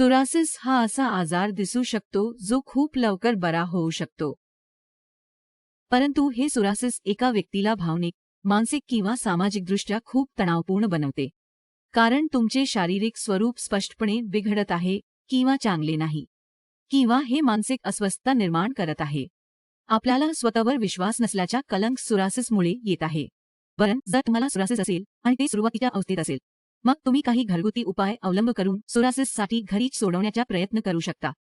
Psoriasis हा असा आजार दिसू शकतो जो खूप लवकर बरा होऊ शकतो. परंतु हे सोरासिस एका व्यक्तीला भावनिक मानसिक किंवा सामाजिकदृष्ट्या खूप तणावपूर्ण बनवते. कारण तुमचे शारीरिक स्वरूप स्पष्टपणे बिघडत आहे किंवा चांगले नाही. किंवा हे मानसिक अस्वस्थता निर्माण करत आहे. आपल्याला स्वतःवर विश्वास नसल्याच्या कलंक सुरासिसमुळे येत आहे. बरं जर तुम्हाला सुरासिस असेल आणि ते सुरुवातीच्या अवस्थेत असेल मग तुम्ही काही घरगुती उपाय अवलंब करून सुरासिससाठी घरीच सोडवण्याचा प्रयत्न करू शकता.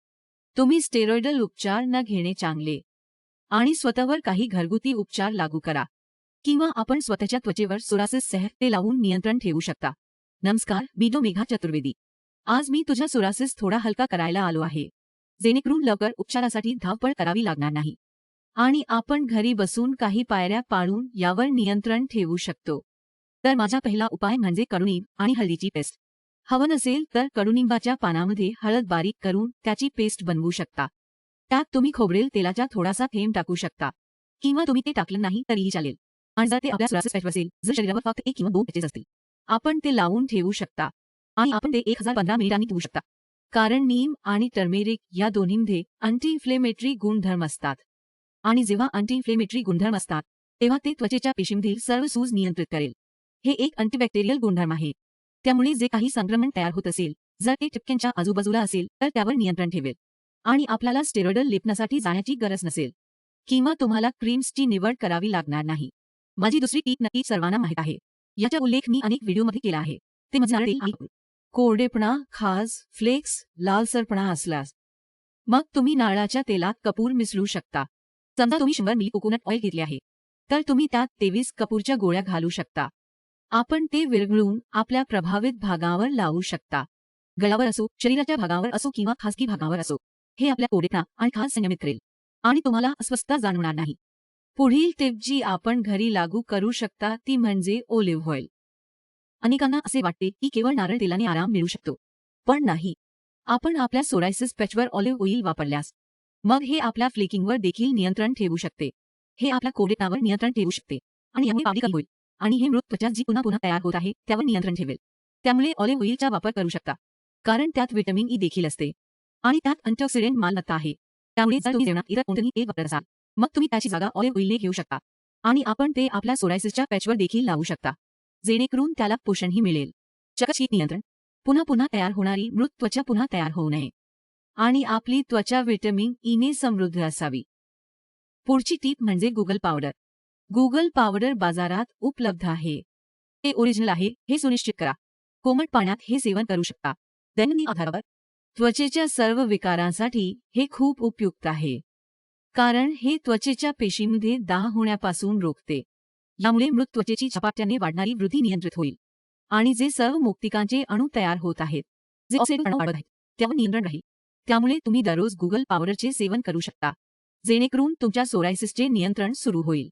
तुम्ही स्टेरॉइडल उपचार न घेणे चांगले. आणि स्वतःवर काही घरगुती उपचार लागू करा. किंवा आपण स्वतःच्या त्वचेवर सुरासिस सह ते लावून नियंत्रण ठेवू शकता. नमस्कार मी डो मेघा चतुर्वेदी. आज मी तुझ्या सुरासिस थोडा हलका करायला आलो आहे. जेणेकरून लवकर उपचारासाठी धावपळ करावी लागणार नाही. आणि आपण घरी बसून काही पायऱ्या पाळून यावर नियंत्रण ठेवू शकतो. तर माझा पहिला उपाय म्हणजे कडुनिंब आणि हळदीची पेस्ट. हवं नसेल तर कडुनिंबाच्या पानामध्ये हळद बारीक करून त्याची पेस्ट बनवू शकता. त्यात तुम्ही खोबरेल तेलाचा थोडासा थेंब टाकू शकता. किंवा तुम्ही ते टाकलं नाही तरीही चालेल. आणि जर ते आपल्या सुरासिस पॅच असेल जर शरीरावर फक्त एक किंवा दोन पॅचेस असतील आपण ते लावून ठेवू शकता. आणि आपण ते एक हजार पंधरा मिनिटांनी ठेवू शकता. कारण नीम आणि टर्मेरिक या दोन्हीमध्ये अँटी इन्फ्लेमेटरी गुणधर्म असतात. आणि जेव्हा अँटी इन्फ्लेमेटरी गुणधर्म असतात तेव्हा ते त्वचेच्या पेशीमधील सर्व सूज नियंत्रित करेल. हे एक अँटीबॅक्टेरियल गुणधर्म आहे. त्यामुळे जे काही संक्रमण तयार होत असेल जर ते टिपक्यांच्या आजूबाजूला असेल तर त्यावर नियंत्रण ठेवेल. आणि आपल्याला स्टेरॉइडल लेपनासाठी जाण्याची गरज नसेल. किंवा तुम्हाला क्रीम्सची निवड करावी लागणार नाही. माझी दुसरी टीप नक्की सर्वांना माहीत आहे. याचा उल्लेख मी अनेक व्हिडिओमध्ये केला आहे. ते म्हणजे आणि कोरडेपणा खाज फ्लेक्स लालसरपणा असल्यास मग तुम्ही नारळाच्या तेलात कपूर मिसळू शकता. समजा तुम्ही शंभर मिली कोकोनट ऑइल घेतले आहे. तर तुम्ही त्यात तेवीस कपूरच्या गोळ्या घालू शकता. आपण ते विरघळून आपल्या प्रभावित भागावर लावू शकता. गळावर असो शरीराच्या भागावर असो किंवा खासगी भागावर असो हे आपल्या कोरडेपणा आणि खास संयमित करेल आणि तुम्हाला अस्वस्थता जाणवणार नाही. पुढील टिप जी आपण घरी लागू करू शकता ती म्हणजे ओलिव्ह ऑइल अनेकांना असे वाटते की केवळ नारळ तेलाने आराम मिळू शकतो. पण नाही. आपण आपल्या सोरायसिस पॅचवर ऑलिव्ह ऑइल वापरल्यास मग हे आपल्या फ्लेकिंगवर देखील नियंत्रण ठेवू शकते. हे आपल्या कोडेटावर नियंत्रण ठेवू शकते. आणि यामुळे कमी होईल. आणि हे मृत त्वचा जी पुन्हा पुन्हा तयार होत आहे त्यावर नियंत्रण ठेवेल. त्यामुळे ऑलिव्ह ऑइलचा वापर करू शकता. कारण त्यात व्हिटॅमिन ई देखील असते. आणि त्यात अँटीऑक्सिडेंट मालमत्ता आहे. त्यामुळे जर तुम्ही जेवणात इतर कोणतंही तेल वापरत असाल मग तुम्ही त्याची जागा ऑलिव्ह ऑइलने घेऊ शकता. आणि आपण ते आपल्या सोरायसिसच्या पॅचवर देखील लावू शकता. जेणेकरून त्याला पोषणही मिळेल. चकशीत नियंत्रण. पुन्हा पुन्हा तयार होणारी मृत त्वचा पुन्हा तयार होऊ नये. आणि आपली त्वचा व्हिटॅमिन ईने समृद्ध असावी. पुढची टीप म्हणजे गुगल पावडर. गुगल पावडर बाजारात उपलब्ध आहे. ते ओरिजिनल आहे हे सुनिश्चित करा. कोमट पाण्यात हे सेवन करू शकता. दैनंदिन आधारावर त्वचेच्या सर्व विकारांसाठी हे खूप उपयुक्त आहे. कारण हे त्वचेच्या पेशीमध्ये दाह होण्यापासून रोखते. यामुळे मृत त्वचेची झपाट्याने वाढणारी वृद्धी नियंत्रित होईल. आणि जे सर्व मुक्तिकांचे अणू तयार होत आहेत जे अणू वाढत आहेत त्यावर नियंत्रण राहील. त्यामुळे तुम्ही दररोज गुगल पावडरचे सेवन करू शकता. जेणेकरून तुमच्या सोरायसिसचे नियंत्रण सुरू होईल.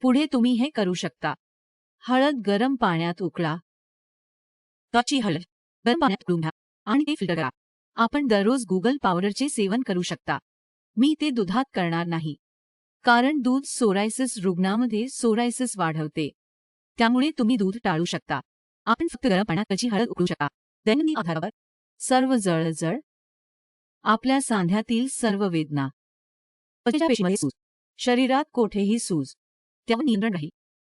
पुढे तुम्ही हे करू शकता. हळद गरम पाण्यात उकळा. कच्ची हळद गरम पाण्यात उकळून घ्या आणि ते फिल्टर करा. आपण दररोज गुगल पावडरचे सेवन करू शकता. मी ते दुधात करणार नाही. कारण दूध सोरायसिस रुग्णामध्ये सोरायसिस वाढवते. त्यामुळे तुम्ही दूध टाळू शकता. आपण फक्त गरम पाण्यात त्याची हळद उकळू शकता. दैनंदिन आधारावर सर्व जळजळ आपल्या सांध्यातील सर्व वेदना. शरीरात कोठेही सूज. त्यावर नियंत्रण राहील.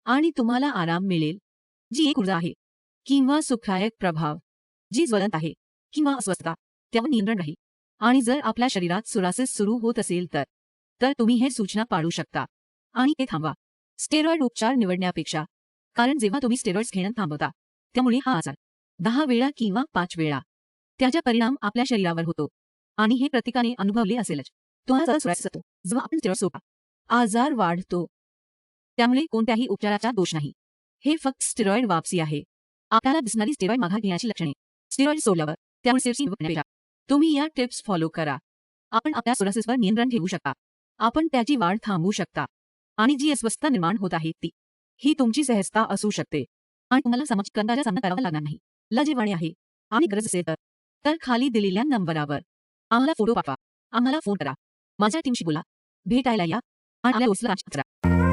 आणि तुम्हाला आराम मिळेल. जी एक ऊर्जा आहे किंवा सुखदायक प्रभाव जी ज्वलंत आहे किंवा अस्वस्थता त्यावर नियंत्रण राहील. आणि जर आपल्या शरीरात सुरासेस सुरू होत असेल तर तर तुम्ही हे सूचना पाळू शकता. आणि ते थांबवा. स्टेरॉइड उपचार निवडण्यापेक्षा कारण जेव्हा तुम्ही स्टेरॉइड्स घेणं थांबवता त्यामुळे हा आजार दहा वेळा किंवा पाच वेळा त्याचा परिणाम आपल्या शरीरावर होतो. आणि हे प्रत्येकाने अनुभवले असेलच. तो हा सुरासिस असतो जेव्हा आपण स्टेरॉइड सोडा आजार वाढतो. त्यामुळे कोणत्याही उपचाराचा दोष नाही. हे फक्त स्टेरॉइड वापसी आहे. आपल्याला दिसणारी स्टेरॉइड माघार घेण्याची लक्षणे. स्टेरॉइड सोडल्यावर त्यामुळे तुम्ही या टिप्स फॉलो करा. आपण आपल्या सोरासिसवर नियंत्रण ठेवू शकता. आपण त्याची वाढ थांबवू शकता. आणि जी अस्वस्थता निर्माण होत आहे ती ही तुमची सहजता असू शकते. आणि तुम्हाला सामाजिक कंटाचा सामना करावा लागणार नाही. लजेवाणी आहे. आणि गरज असेल तर तर खाली दिलेल्या नंबरावर आम्हाला फोटो पाठवा. आम्हाला फोन करा. माझ्या टीमशी बोला. भेटायला या. आणि आपल्या